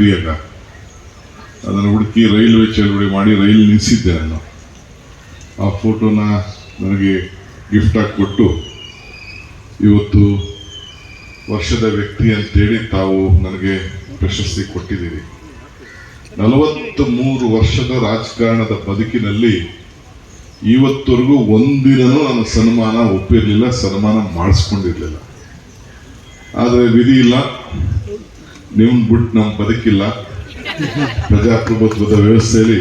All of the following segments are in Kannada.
ಅದನ್ನು ಹುಡುಕಿ ರೈಲ್ವೆ ಚಳವಳಿ ಮಾಡಿ ರೈಲ್ ನಿಲ್ಲಿಸಿದ್ದೆ ನಾನು. ಆ ಫೋಟೋನ ನನಗೆ ಗಿಫ್ಟಾಗಿ ಕೊಟ್ಟು, ಇವತ್ತು ವರ್ಷದ ವ್ಯಕ್ತಿ ಅಂತೇಳಿ ತಾವು ನನಗೆ ಪ್ರಶಸ್ತಿ ಕೊಟ್ಟಿದ್ದೀರಿ. ನಲವತ್ತು ಮೂರು ವರ್ಷದ ರಾಜಕಾರಣದ ಬದುಕಿನಲ್ಲಿ ಇವತ್ತವರೆಗೂ ಒಂದಿನೂ ನನ್ನ ಸನ್ಮಾನ ಒಪ್ಪಿರಲಿಲ್ಲ, ಸನ್ಮಾನ ಮಾಡಿಸ್ಕೊಂಡಿರಲಿಲ್ಲ. ಆದರೆ ವಿಧಿ ಇಲ್ಲ. ನಿಮ್ಮನ್ನ ಬಿಟ್ಟು ನಮ್ಮ ಬದುಕಿಲ್ಲ. ಪ್ರಜಾಪ್ರಭುತ್ವದ ವ್ಯವಸ್ಥೆಯಲ್ಲಿ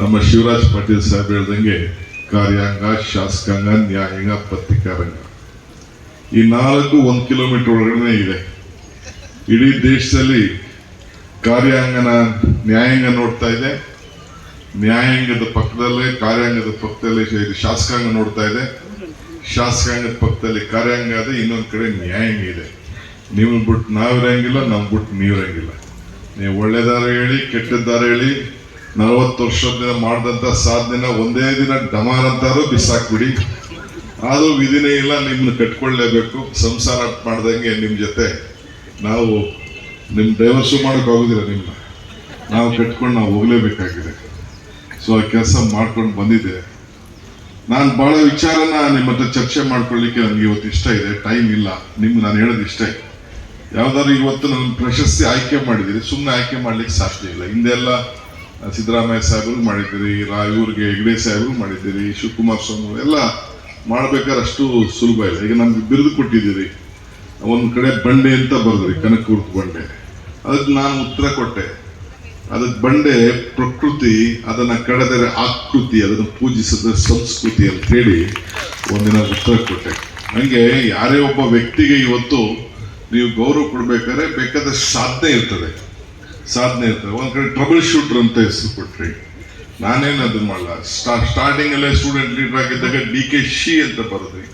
ನಮ್ಮ ಶಿವರಾಜ್ ಪಾಟೀಲ್ ಸಾಹೇಬ್ ಹೇಳ್ದಂಗೆ ಕಾರ್ಯಾಂಗ, ಶಾಸಕಾಂಗ, ನ್ಯಾಯಾಂಗ, ಪತ್ರಿಕಾರಂಗ. ಈ ನಾಲ್ಕು ಒಂದು ಕಿಲೋಮೀಟರ್ ಒಳಗಡೆ ಇದೆ. ಇಡೀ ದೇಶದಲ್ಲಿ ಕಾರ್ಯಾಂಗನ ನ್ಯಾಯಾಂಗ ನೋಡ್ತಾ ಇದೆ. ನ್ಯಾಯಾಂಗದ ಪಕ್ಕದಲ್ಲೇ ಕಾರ್ಯಾಂಗದ ಪಕ್ಕದಲ್ಲೇ ಶಾಸಕಾಂಗ ನೋಡ್ತಾ ಇದೆ. ಶಾಸಕಾಂಗದ ಪಕ್ಕದಲ್ಲಿ ಕಾರ್ಯಾಂಗ ಇದೆ, ಇನ್ನೊಂದು ಕಡೆ ನ್ಯಾಯಾಂಗ ಇದೆ. ನೀವು ಬಿಟ್ಟು ನಾವಿರಂಗಿಲ್ಲ, ನಮ್ ಬಿಟ್ಟು ನೀವಿರಂಗಿಲ್ಲ. ನೀವು ಒಳ್ಳೆದಾರ ಹೇಳಿ, ಕೆಟ್ಟದ್ದಾರ ಹೇಳಿ, ನಲವತ್ತು ವರ್ಷದಿಂದ ಮಾಡಿದಂಥ ಸಾಧನೆನ ಒಂದೇ ದಿನ ಡಮಾರ್ ಅಂತಾರು ಬಿಸಾಕ್ಬಿಡಿ. ಆದರೂ ವಿಧಿನೇ ಇಲ್ಲ ನಿಮ್ಮನ್ನು ಕಟ್ಕೊಳ್ಳೇಬೇಕು ಸಂಸಾರ ಮಾಡ್ದಂಗೆ ನಿಮ್ಮ ಜೊತೆ. ನಾವು ನಿಮ್ಮ ಡೈವರ್ಸು ಮಾಡೋಕೆ ಆಗೋದಿಲ್ಲ ನಿಮ್ಮನ್ನ ನಾವು ಕಟ್ಕೊಂಡು ನಾವು ಹೋಗಲೇಬೇಕಾಗಿದೆ. ಸೊ ಆ ಕೆಲಸ ಮಾಡ್ಕೊಂಡು ಬಂದಿದ್ದೆ ನಾನು ಬಹಳ ವಿಚಾರನ ನಿಮ್ಮ ಹತ್ರ ಚರ್ಚೆ ಮಾಡ್ಕೊಳ್ಳಿಕ್ಕೆ ನನಗೆ ಇವತ್ತು ಇಷ್ಟ ಇದೆ. ಟೈಮ್ ಇಲ್ಲ. ನಿಮ್ಗೆ ನಾನು ಹೇಳೋದು ಇಷ್ಟೇ ಯಾವ್ದಾದ್ರು ಇವತ್ತು ನನ್ನ ಪ್ರಶಸ್ತಿ ಆಯ್ಕೆ ಮಾಡಿದ್ದೀರಿ ಸುಮ್ಮನೆ ಆಯ್ಕೆ ಮಾಡ್ಲಿಕ್ಕೆ ಸಾಧ್ಯ ಇಲ್ಲ. ಹಿಂದೆಲ್ಲ ಸಿದ್ದರಾಮಯ್ಯ ಸಾಹೇಬ್ರಿಗೆ ಮಾಡಿದ್ದೀರಿ ರಾ ಇವ್ರಿಗೆ ಹೆಗ್ಡೆ ಸಾಹೇಬ್ರಿಗೆ ಮಾಡಿದ್ದೀರಿ, ಶಿವಕುಮಾರ್ ಸ್ವಾಮಿ ಎಲ್ಲ ಮಾಡ್ಬೇಕಾದ್ರೆ ಅಷ್ಟು ಸುಲಭ ಇಲ್ಲ. ಈಗ ನಮ್ಗೆ ಬಿರುದು ಕೊಟ್ಟಿದ್ದೀರಿ. ಒಂದು ಕಡೆ ಬಂಡೆ ಅಂತ ಬರೆದ್ರಿ ಕನಕೂರ್ತ್ ಬಂಡೆ. ಅದಕ್ಕೆ ನಾನು ಉತ್ತರ ಕೊಟ್ಟೆ. ಅದಕ್ಕೆ ಬಂಡೆ ಪ್ರಕೃತಿ, ಅದನ್ನ ಕಡೆದರೆ ಆಕೃತಿ, ಅದನ್ನು ಪೂಜಿಸದ ಸಂಸ್ಕೃತಿ ಅಂತ ಹೇಳಿ ಒಂದಿನ ಉತ್ತರ ಕೊಟ್ಟೆ. ಹಂಗೆ ಯಾರೇ ಒಬ್ಬ ವ್ಯಕ್ತಿಗೆ ಇವತ್ತು ನೀವು ಗೌರವ ಕೊಡ್ಬೇಕಾದ್ರೆ ಬೇಕಾದಷ್ಟು ಸಾಧನೆ ಇರ್ತದೆ. ಸಾಧನೆ ಇರ್ತದೆ. ಒಂದು ಕಡೆ ಟ್ರಬಲ್ ಶೂಟರ್ ಅಂತ ಹೆಸರು ಕೊಟ್ರಿ. ನಾನೇನು ಅದನ್ನ ಮಾಡಲ್ಲ ಸ್ಟಾ ಸ್ಟಾರ್ಟಿಂಗ್ ಅಲ್ಲೇ ಸ್ಟೂಡೆಂಟ್ ಲೀಡರ್ ಆಗಿದ್ದಾಗ ಡಿ ಕೆ ಶಿ ಅಂತ ಬರೆದ್ರಿ.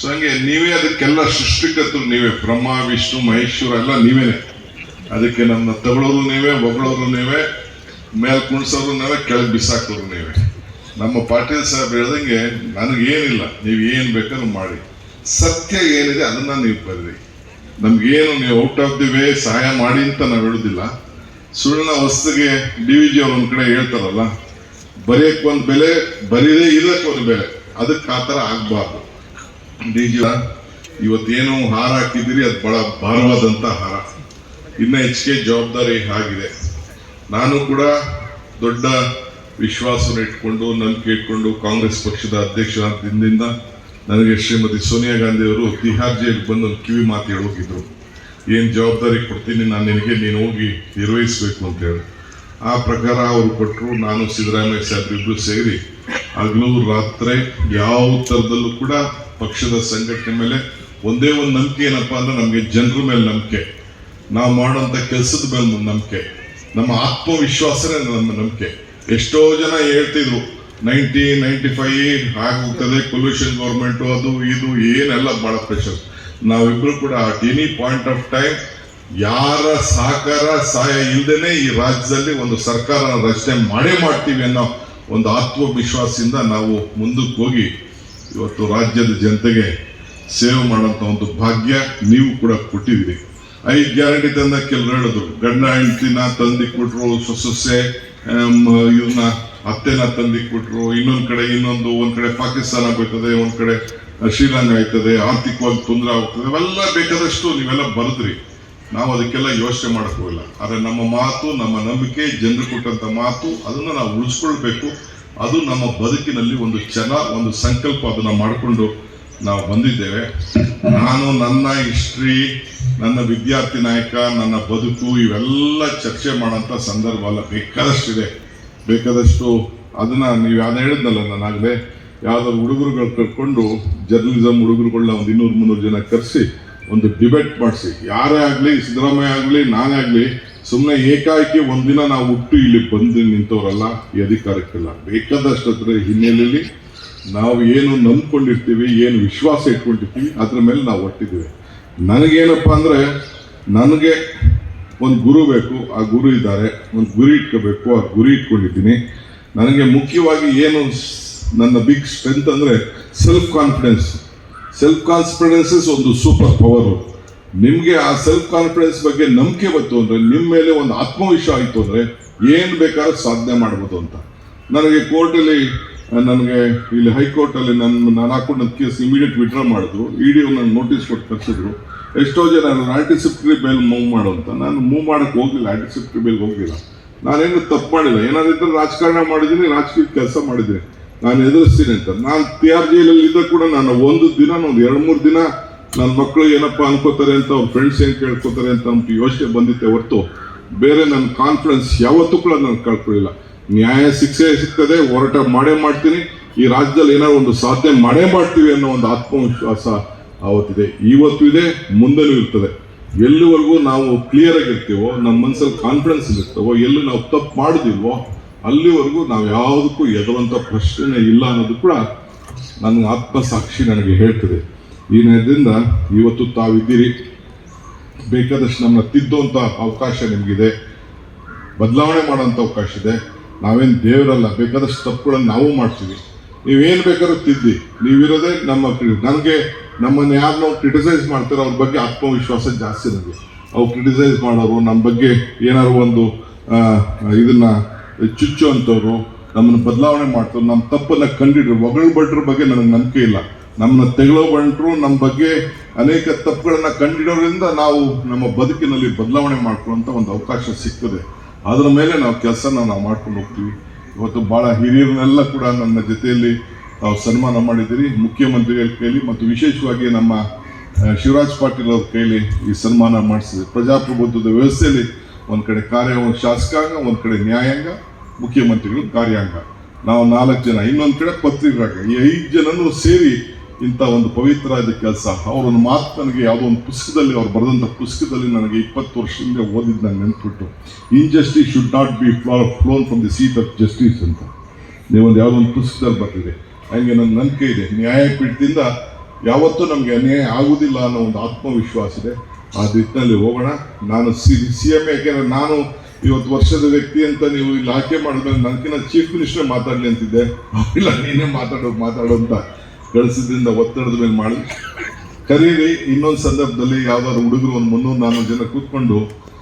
ಸೊ ಹಂಗೆ ನೀವೇ ಅದಕ್ಕೆಲ್ಲ ಸೃಷ್ಟಿಕರ್ತರು ನೀವೇ. ಬ್ರಹ್ಮ, ವಿಷ್ಣು, ಮಹೇಶ್ವರ ಎಲ್ಲ ನೀವೇನೆ. ಅದಕ್ಕೆ ನಮ್ಮ ತಗೊಳ್ಳೋರು ನೀವೇ ಒಗಳೋರು ನೀವೇ, ಮೇಲೆ ಕುಣಿಸೋರು ನೀವೇ, ಕೆಳಗೆ ಬಿಸಾಕೋರು ನೀವೇ. ನಮ್ಮ ಪಾಟೀಲ್ ಸಾಹೇಬ್ ಹೇಳ್ದಂಗೆ ನನಗೇನಿಲ್ಲ. ನೀವು ಏನು ಬೇಕಾದ್ರೂ ಮಾಡಿ. ಸತ್ಯ ಏನಿದೆ ಅದನ್ನ ನೀವು ಬರ್ರಿ. ನಮ್ಗೇನು ನೀವು ಔಟ್ ಆಫ್ ದಿ ವೇ ಸಹಾಯ ಮಾಡಿ ಅಂತ ನಾವು ಹೇಳುದಿಲ್ಲ. ಸುಳ್ಳಿನ ವಸ್ತುಗೆ ಡಿ ವಿ ಜಿ ಅವ್ರ ಒಂದ್ ಕಡೆ ಹೇಳ್ತಾರಲ್ಲ, ಬರೆಯಕ್ ಒಂದ್ ಬೆಲೆ ಬರೀದೇ ಇರಕ್ ಒಂದು ಬೆಲೆ ಅದಕ್ಕೆ ಆ ಥರ ಆಗಬಾರ್ದು. ಡಿ ಜಿ ಇವತ್ತೇನು ಹಾರ ಹಾಕಿದ್ದೀರಿ, ಅದು ಬಹಳ ಭಾರವಾದಂತ ಹಾರ. ಇನ್ನೂ ಹೆಚ್ಚಿಗೆ ಜವಾಬ್ದಾರಿ ಆಗಿದೆ. ನಾನು ಕೂಡ ದೊಡ್ಡ ವಿಶ್ವಾಸವನ್ನು ಇಟ್ಕೊಂಡು, ನಂಬಿಕೆ ಇಟ್ಕೊಂಡು ಕಾಂಗ್ರೆಸ್ ಪಕ್ಷದ ಅಧ್ಯಕ್ಷರ ದಿನದಿಂದ ನನಗೆ ಶ್ರೀಮತಿ ಸೋನಿಯಾ ಗಾಂಧಿ ಅವರು ಜೈಲಿಗೆ ಬಂದು ಒಂದು ಕಿವಿ ಮಾತು ಹೇಳೋಗಿದ್ರು ಏನು ಜವಾಬ್ದಾರಿ ಕೊಡ್ತೀನಿ ನಾನು ನಿನಗೆ, ನೀನು ಹೋಗಿ ನಿರ್ವಹಿಸಬೇಕು ಅಂತ ಹೇಳಿ. ಆ ಪ್ರಕಾರ ಅವರು ಕೊಟ್ಟರು ನಾನು ಸಿದ್ದರಾಮಯ್ಯ ಸಾಹೇಬ್ರು ಇಬ್ರು ಸೇರಿ ಹಗಲು ರಾತ್ರಿ ಯಾವ ಥರದಲ್ಲೂ ಕೂಡ ಪಕ್ಷದ ಸಂಘಟನೆ ಮೇಲೆ ಒಂದೇ ಒಂದು ನಂಬಿಕೆ ಏನಪ್ಪಾ ಅಂದ್ರೆ ನಮಗೆ ಜನರ ಮೇಲೆ ನಂಬಿಕೆ. ನಾವು ಮಾಡೋಂಥ ಕೆಲಸದ ಮೇಲೆ ನಂಬಿಕೆ. ನಮ್ಮ ಆತ್ಮವಿಶ್ವಾಸನೇ ನಮ್ಮ ನಂಬಿಕೆ. ಎಷ್ಟೋ ಜನ ಹೇಳ್ತಿದ್ರು ನೈಂಟಿ ನೈಂಟಿ ಫೈವ್ ಆಗೋಗ್ತದೆ ಪೊಲ್ಯೂಷನ್ ಗೌರ್ಮೆಂಟು ಅದು, ಇದು, ಏನೆಲ್ಲ ಬಹಳ ಪ್ರೆಷರ್ ನಾವಿಬ್ರು ಕೂಡ at any point of time ಯಾರ ಸಹಕಾರ ಸಹಾಯ ಇಲ್ಲದೇನೆ ಈ ರಾಜ್ಯದಲ್ಲಿ ಒಂದು ಸರ್ಕಾರ ರಚನೆ ಮಾಡೇ ಮಾಡ್ತೀವಿ ಅನ್ನೋ ಒಂದು ಆತ್ಮವಿಶ್ವಾಸದಿಂದ ನಾವು ಮುಂದಕ್ಕೆ ಹೋಗಿ ಇವತ್ತು ರಾಜ್ಯದ ಜನತೆಗೆ ಸೇವೆ ಮಾಡೋಂಥ ಒಂದು ಭಾಗ್ಯ ನೀವು ಕೂಡ ಕೊಟ್ಟಿದ್ದೀರಿ. ಐದು ಗ್ಯಾರಂಟಿ ತಂದ ಕೆಲವರು ಹೇಳಿದ್ರು. ಗಂಡ, ಹೆಂಡತಿನ ಕೊಟ್ಟರು ಸೊಸೆ ಇವನ್ನ ಅತ್ತೆನ ತಂದಿಕ್ಬಿಟ್ರು ಇನ್ನೊಂದ್ ಕಡೆ ಇನ್ನೊಂದು, ಒಂದ್ ಕಡೆ ಪಾಕಿಸ್ತಾನ ಬರ್ತದೆ ಒಂದ್ ಕಡೆ ಶ್ರೀಲಂಕಾ ಆಯ್ತದೆ ಆರ್ಥಿಕವಾಗಿ ತೊಂದರೆ ಆಗ್ತದೆ ಅವೆಲ್ಲ ಬೇಕಾದಷ್ಟು ನೀವೆಲ್ಲ ಬರೆದ್ರಿ. ನಾವು ಅದಕ್ಕೆಲ್ಲ ಯೋಚನೆ ಮಾಡಕ್ ಹೋಗಿಲ್ಲ ಆದ್ರೆ ನಮ್ಮ ಮಾತು, ನಮ್ಮ ನಂಬಿಕೆ, ಜನರು ಕೊಟ್ಟಂತ ಮಾತು, ಅದನ್ನ ನಾವು ಉಳಿಸ್ಕೊಳ್ಬೇಕು. ಅದು ನಮ್ಮ ಬದುಕಿನಲ್ಲಿ ಒಂದು ಛಲ ಒಂದು ಸಂಕಲ್ಪ ಅದನ್ನ ಮಾಡಿಕೊಂಡು ನಾವು ಬಂದಿದ್ದೇವೆ. ನಾನು, ನನ್ನ ಹಿಸ್ಟ್ರಿ, ನನ್ನ ವಿದ್ಯಾರ್ಥಿ ನಾಯಕ, ನನ್ನ ಬದುಕು, ಇವೆಲ್ಲ ಚರ್ಚೆ ಮಾಡೋಂಥ ಸಂದರ್ಭ ಅಲ್ಲ ಬೇಕಾದಷ್ಟಿದೆ. ಬೇಕಾದಷ್ಟು ಅದನ್ನ ನೀವು ಯಾವ್ದು ಹೇಳಿದ್ನಲ್ಲ ಆಗಲೇ, ಯಾವ್ದಾದ್ರು ಹುಡುಗರುಗಳು ಕರ್ಕೊಂಡು ಜರ್ನಲಿಸಮ್ ಹುಡುಗರುಗಳನ್ನ ಒಂದು ಇನ್ನೂರು ಮುನ್ನೂರು ಜನ ಕರೆಸಿ ಒಂದು ಡಿಬೇಟ್ ಮಾಡಿಸಿ. ಯಾರೇ ಆಗಲಿ, ಸಿದ್ದರಾಮಯ್ಯ ಆಗಲಿ, ನಾನೇ ಆಗಲಿ ಸುಮ್ಮನೆ ಏಕಾಏಕಿ ಒಂದಿನ ನಾವು ಹುಟ್ಟು ಇಲ್ಲಿ ಬಂದು ನಿಂತವರಲ್ಲ, ಈ ಅಧಿಕಾರಕ್ಕೆಲ್ಲ ಬೇಕಾದಷ್ಟು ಅದ್ರ ಹಿನ್ನೆಲೆಯಲ್ಲಿ ನಾವು ಏನು ನಂಬ್ಕೊಂಡಿರ್ತೀವಿ, ಏನು ವಿಶ್ವಾಸ ಇಟ್ಕೊಂಡಿರ್ತೀವಿ, ಅದ್ರ ಮೇಲೆ ನಾವು ಒಟ್ಟಿದ್ದೀವಿ. ನನಗೇನಪ್ಪ ಅಂದರೆ, ನನಗೆ ಒಂದು ಗುರು ಬೇಕು, ಆ ಗುರು ಇದ್ದಾರೆ. ಒಂದು ಗುರಿ ಇಟ್ಕೋಬೇಕು, ಆ ಗುರಿ ಇಟ್ಕೊಂಡಿದ್ದೀನಿ. ನನಗೆ ಮುಖ್ಯವಾಗಿ ಏನು ನನ್ನ ಬಿಗ್ ಸ್ಟ್ರೆಂತ್ ಅಂದ್ರೆ ಸೆಲ್ಫ್ ಕಾನ್ಫಿಡೆನ್ಸ್ ಸೆಲ್ಫ್ ಕಾನ್ಫಿಡೆನ್ಸಸ್ ಒಂದು ಸೂಪರ್ ಪವರು ನಿಮಗೆ ಆ ಸೆಲ್ಫ್ ಕಾನ್ಫಿಡೆನ್ಸ್ ಬಗ್ಗೆ ನಂಬಿಕೆ ಬಂತು ಅಂದ್ರೆ ನಿಮ್ಮ ಮೇಲೆ ಒಂದು ಆತ್ಮವಿಶ್ವಾಸ ಆಯಿತು ಅಂದ್ರೆ, ಏನು ಬೇಕಾದ್ರೂ ಸಾಧನೆ ಮಾಡ್ಬೋದು ಅಂತ. ನನಗೆ ಕೋರ್ಟಲ್ಲಿ, ನನಗೆ ಇಲ್ಲಿ ಹೈಕೋರ್ಟಲ್ಲಿ ನನ್ನ ನಾನು ಹಾಕೊಂಡು ಕೇಸ್ ಇಮಿಡಿಯೇಟ್ ವಿಡ್ರಾ ಮಾಡಿದ್ರು. ಇಡಿ ನನಗೆ ನೋಟಿಸ್ ಕೊಟ್ಟು ಕರ್ಸಿದ್ರು ಎಷ್ಟೋ ಜನ ನಾನು ಆಂಟಿಸಿಪ್ಟರಿ ಬೇಲ್ ಮೂವ್ ಮಾಡು ಅಂತ ನಾನು ಮೂವ್ ಮಾಡಕ್ಕೆ ಹೋಗಿಲ್ಲ ಆಂಟಿಸಿಪ್ಟರಿ ಬೇಲ್ ಹೋಗಿಲ್ಲ ನಾನೇನು ತಪ್ಪು ಮಾಡಿಲ್ಲ. ಏನಾದ್ರೂ ರಾಜಕಾರಣ ಮಾಡಿದ್ದೀನಿ, ರಾಜಕೀಯ ಕೆಲಸ ಮಾಡಿದ್ದೀನಿ. ನಾನು ಎದುರಿಸ್ತೀನಿ ಅಂತ. ನಾನು ಟಿ ಆರ್ ಜೈಲಲ್ಲಿ ಇದ್ದ ಕೂಡ ನಾನು ಒಂದು ದಿನ, ಒಂದು ಎರಡು ಮೂರು ದಿನ ನನ್ನ ಮಕ್ಕಳು ಏನಪ್ಪ ಅನ್ಕೋತಾರೆ ಅಂತ, ಅವ್ರ ಫ್ರೆಂಡ್ಸ್ ಏನು ಕೇಳ್ಕೊತಾರೆ ಅಂತ ಅಂತ ಯೋಚನೆ ಬಂದಿತ್ತೆ ಹೊರತು. ಬೇರೆ ನನ್ನ ಕಾನ್ಫಿಡೆನ್ಸ್ ಯಾವತ್ತೂ ಕೂಡ ನಾನು ಕಳ್ಕೊಳ್ಳಿಲ್ಲ ನ್ಯಾಯ ಶಿಕ್ಷೆ ಸಿಗ್ತದೆ, ಹೋರಾಟ ಮಾಡೇ ಮಾಡ್ತೀನಿ. ಈ ರಾಜ್ಯದಲ್ಲಿ ಏನಾದ್ರು ಒಂದು ಸಾಧನೆ ಮಾಡೇ ಮಾಡ್ತೀವಿ ಅನ್ನೋ ಒಂದು ಆತ್ಮವಿಶ್ವಾಸ ಅವತ್ತಿದೆ ಇವತ್ತು ಇದೆ, ಮುಂದೆನೂ ಇರ್ತದೆ. ಎಲ್ಲಿವರೆಗೂ ನಾವು ಕ್ಲಿಯರ್ ಆಗಿರ್ತೀವೋ ನಮ್ಮ ಮನಸ್ಸಲ್ಲಿ ಕಾನ್ಫಿಡೆನ್ಸ್ ಇರ್ತವೋ ಎಲ್ಲಿ ನಾವು ತಪ್ಪು ಮಾಡಿದಿಲ್ವೋ, ಅಲ್ಲಿವರೆಗೂ ನಾವು ಯಾವುದಕ್ಕೂ ಎದುರಂತ ಪ್ರಶ್ನೆ ಇಲ್ಲ ಅನ್ನೋದು ಕೂಡ ನನ್ನ ಆತ್ಮಸಾಕ್ಷಿ ನನಗೆ ಹೇಳ್ತದೆ. ಈ ನೆರದಿಂದ ಇವತ್ತು ತಾವಿದ್ದೀರಿ. ಬೇಕಾದಷ್ಟು ನಮ್ಮನ್ನ ತಿದ್ದುವಂಥ ಅವಕಾಶ ನಿಮಗಿದೆ. ಬದಲಾವಣೆ ಮಾಡೋಂಥ ಅವಕಾಶ ಇದೆ. ನಾವೇನು ದೇವರಲ್ಲ, ಬೇಕಾದಷ್ಟು ತಪ್ಪುಗಳನ್ನು ನಾವು ಮಾಡ್ತೀವಿ. ನೀವೇನು ಬೇಕಾದ್ರೂ ತಿದ್ದಿ. ನೀವಿರೋದೇ ನಮ್ಮ ನನಗೆ ನಮ್ಮನ್ನು ಯಾರು ನಾವು ಕ್ರಿಟಿಸೈಸ್ ಮಾಡ್ತಾರೋ, ಅವ್ರ ಬಗ್ಗೆ ಆತ್ಮವಿಶ್ವಾಸ ಜಾಸ್ತಿ ನನಗೆ ಅವ್ರು ಕ್ರಿಟಿಸೈಸ್ ಮಾಡೋರು ನಮ್ಮ ಬಗ್ಗೆ ಏನಾದ್ರು ಒಂದು ಇದನ್ನ ಚುಚ್ಚು ಅಂತವ್ರು ನಮ್ಮನ್ನು ಬದಲಾವಣೆ ಮಾಡ್ತಾರೆ ನಮ್ಮ ತಪ್ಪನ್ನ ಕಂಡಿಡ್ರು ಒಗಳು ಭಟ್ರ ಬಗ್ಗೆ ನನಗೆ ನಂಬಿಕೆ ಇಲ್ಲ. ನಮ್ಮನ್ನ ತೆಗಳೋ ಬಂಟ್ರು ನಮ್ಮ ಬಗ್ಗೆ ಅನೇಕ ತಪ್ಪುಗಳನ್ನು ಕಂಡಿಡೋದ್ರಿಂದ ನಾವು ನಮ್ಮ ಬದುಕಿನಲ್ಲಿ ಬದಲಾವಣೆ ಮಾಡ್ಕೊಳ್ಳುವಂತ ಒಂದು ಅವಕಾಶ ಸಿಗ್ತದೆ. ಅದರ ಮೇಲೆ ನಾವು ಕೆಲಸನ ನಾವು ಮಾಡ್ಕೊಂಡು ಹೋಗ್ತೀವಿ. ಇವತ್ತು ಬಹಳ ಹಿರಿಯರನ್ನೆಲ್ಲ ಕೂಡ ನನ್ನ ಜೊತೆಯಲ್ಲಿ ತಾವು ಸನ್ಮಾನ ಮಾಡಿದ್ದೀರಿ. ಮುಖ್ಯಮಂತ್ರಿಗಳ ಕೈಲಿ ಮತ್ತು ವಿಶೇಷವಾಗಿ ನಮ್ಮ ಶಿವರಾಜ್ ಪಾಟೀಲ್ ಅವ್ರ ಕೈಲಿ ಈ ಸನ್ಮಾನ ಮಾಡಿಸಿದೆ ಪ್ರಜಾಪ್ರಭುತ್ವದ ವ್ಯವಸ್ಥೆಯಲ್ಲಿ ಒಂದು ಕಡೆ ಕಾರ್ಯ ಶಾಸಕಾಂಗ, ಒಂದು ಕಡೆ ನ್ಯಾಯಾಂಗ, ಮುಖ್ಯಮಂತ್ರಿಗಳು ಕಾರ್ಯಾಂಗ. ನಾವು ನಾಲ್ಕು ಜನ, ಇನ್ನೊಂದು ಕಡೆ ಪತ್ರಿಕಾಂಗ. ಈ ಐದು ಜನನು ಸೇರಿ ಇಂಥ ಒಂದು ಪವಿತ್ರವಾದ ಕೆಲಸ. ಅವರೊಂದು ಮಾತು ನನಗೆ ಯಾವುದೋ ಒಂದು ಪುಸ್ತಕದಲ್ಲಿ, ಅವ್ರು ಬರೆದಂಥ ಪುಸ್ತಕದಲ್ಲಿ ನನಗೆ ಇಪ್ಪತ್ತು ವರ್ಷದಿಂದ ಓದಿದ್ದು ನಾನು ನೆನ್ಪಿಟ್ಟು injustice should not be flown from the seat of justice ಅಂತ. ನೀವೊಂದು ಯಾವುದೋ ಒಂದು ಪುಸ್ತಕದಲ್ಲಿ ಬರ್ತಿದೆ ಹಂಗೆ ನನ್ನ ನಂಬಿಕೆ ಇದೆ. ನ್ಯಾಯಪೀಠದಿಂದ ಯಾವತ್ತೂ ನಮಗೆ ಅನ್ಯಾಯ ಆಗುವುದಿಲ್ಲ ಅನ್ನೋ ಒಂದು ಆತ್ಮವಿಶ್ವಾಸ ಇದೆ. ಆ ದಿಟ್ಟಿನಲ್ಲಿ ಹೋಗೋಣ. ನಾನು ಸಿ ಸಿ ಎಂ ಯಾಕೆಂದರೆ ನಾನು ಇವತ್ತು ವರ್ಷದ ವ್ಯಕ್ತಿ ಅಂತ ನೀವು ಇಲ್ಲಿ ಆಯ್ಕೆ ಮಾಡಿದ್ಮೇಲೆ ನನಗಿನ್ನ ಚೀಫ್ ಮಿನಿಸ್ಟರ್ ಮಾತಾಡಲಿ ಅಂತಿದ್ದೆ. ಇಲ್ಲ, ನೀನೇ ಮಾತಾಡೋ ಮಾತಾಡೋ ಅಂತ ಕಳಿಸಿದ್ರಿಂದ ಒತ್ತಡದ ಮೇಲೆ ಮಾಡಿ ಕರೀರಿ, ಇನ್ನೊಂದು ಸಂದರ್ಭದಲ್ಲಿ ಯಾವ್ದಾದ್ರು ಹುಡುಗರು ಒಂದು ಮುನ್ನೂರು ನಾನ್ನೂರು ಜನ ಕೂತ್ಕೊಂಡು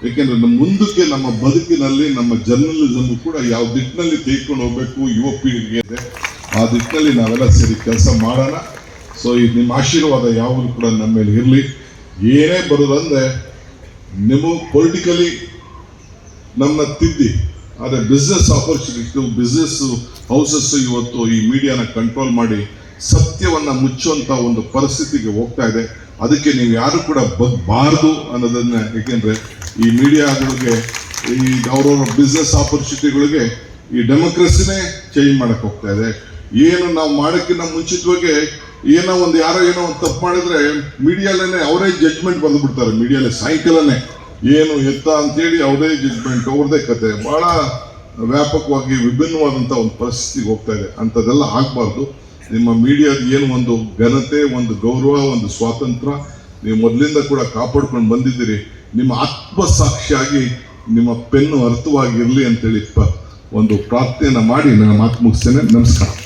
ಏಕೆಂದರೆ ನಮ್ಮ ಮುಂದಕ್ಕೆ, ನಮ್ಮ ಬದುಕಿನಲ್ಲಿ, ನಮ್ಮ ಜರ್ನಲಿಸಮ್ ಕೂಡ ಯಾವ ದಿಕ್ಕಿನಲ್ಲಿ ತೆಗೆದುಕೊಂಡು ಹೋಗಬೇಕು ಯುವ ಪೀಳಿಗೆ ಆ ದಿಕ್ಕಿನಲ್ಲಿ ನಾವೆಲ್ಲ ಸೇರಿ ಕೆಲಸ ಮಾಡೋಣ. ಸೊ ಈ ನಿಮ್ಮ ಆಶೀರ್ವಾದ ಯಾವಾಗಲೂ ಕೂಡ ನಮ್ಮ ಮೇಲೆ ಇರಲಿ. ಏನೇ ಬರೋದಂದರೆ ನಿಮ್ಮ ಪೊಲಿಟಿಕಲಿ ನಮ್ಮನ್ನ ತಿದ್ದಿ. ಆದರೆ ಬಿಸ್ನೆಸ್ ಆಪರ್ಚುನಿಟಿ ಬಿಸ್ನೆಸ್ ಹೌಸಸ್ ಇವತ್ತು ಈ ಮೀಡಿಯಾನ ಕಂಟ್ರೋಲ್ ಮಾಡಿ ಸತ್ಯವನ್ನು ಮುಚ್ಚುವಂಥ ಒಂದು ಪರಿಸ್ಥಿತಿಗೆ ಹೋಗ್ತಾ ಇದೆ. ಅದಕ್ಕೆ ನೀವು ಯಾರು ಕೂಡ ಬಗ್ಬಾರ್ದು ಅನ್ನೋದನ್ನ ಏಕೆಂದರೆ ಈ ಮೀಡಿಯಾಗಳಿಗೆ ಈ ಅವ್ರವ್ರ ಬಿಸ್ನೆಸ್ ಆಪರ್ಚುನಿಟಿಗಳಿಗೆ ಈ ಡೆಮೋಕ್ರಸಿನೇ ಚೇಂಜ್ ಮಾಡೋಕ್ಕೆ ಹೋಗ್ತಾ ಇದೆ. ಏನು ನಾವು ಮಾಡೋಕ್ಕಿಂತ ಮುಂಚಿತವಾಗಿ ಏನೋ ಒಂದು ಯಾರೋ ಏನೋ ಒಂದು ತಪ್ಪು ಮಾಡಿದ್ರೆ ಮೀಡಿಯಾಲೇನೆ ಅವರೇ ಜಜ್ಮೆಂಟ್ ಬಂದುಬಿಡ್ತಾರೆ. ಮೀಡಿಯಾಲೆ ಸಾಯಂಕಾಲನೇ ಏನು ಎತ್ತ ಅಂತೇಳಿ ಅವರೇ ಜಜ್ಮೆಂಟ್ ಅವ್ರದೇ ಕತೆ. ಬಹಳ ವ್ಯಾಪಕವಾಗಿ ವಿಭಿನ್ನವಾದಂಥ ಒಂದು ಪರಿಸ್ಥಿತಿಗೆ ಹೋಗ್ತಾ ಇದೆ. ಅಂಥದ್ದೆಲ್ಲ ಆಗಬಾರ್ದು. ನಿಮ್ಮ ಮೀಡಿಯಾದ ಏನು ಒಂದು ಘನತೆ, ಒಂದು ಗೌರವ, ಒಂದು ಸ್ವಾತಂತ್ರ್ಯ ನೀವು ಮೊದಲಿಂದ ಕೂಡ ಕಾಪಾಡ್ಕೊಂಡು ಬಂದಿದ್ದೀರಿ. ನಿಮ್ಮ ಆತ್ಮಸಾಕ್ಷಿಯಾಗಿ ನಿಮ್ಮ ಪೆನ್ನು ಅರ್ಥವಾಗಿರಲಿ ಅಂತೇಳಿ ಒಂದು ಪ್ರಾರ್ಥನೆಯನ್ನು ಮಾಡಿ. ನನ್ನ ಮಾತು ಮುಗಿಸ್ತೇನೆ. ನಮಸ್ಕಾರ.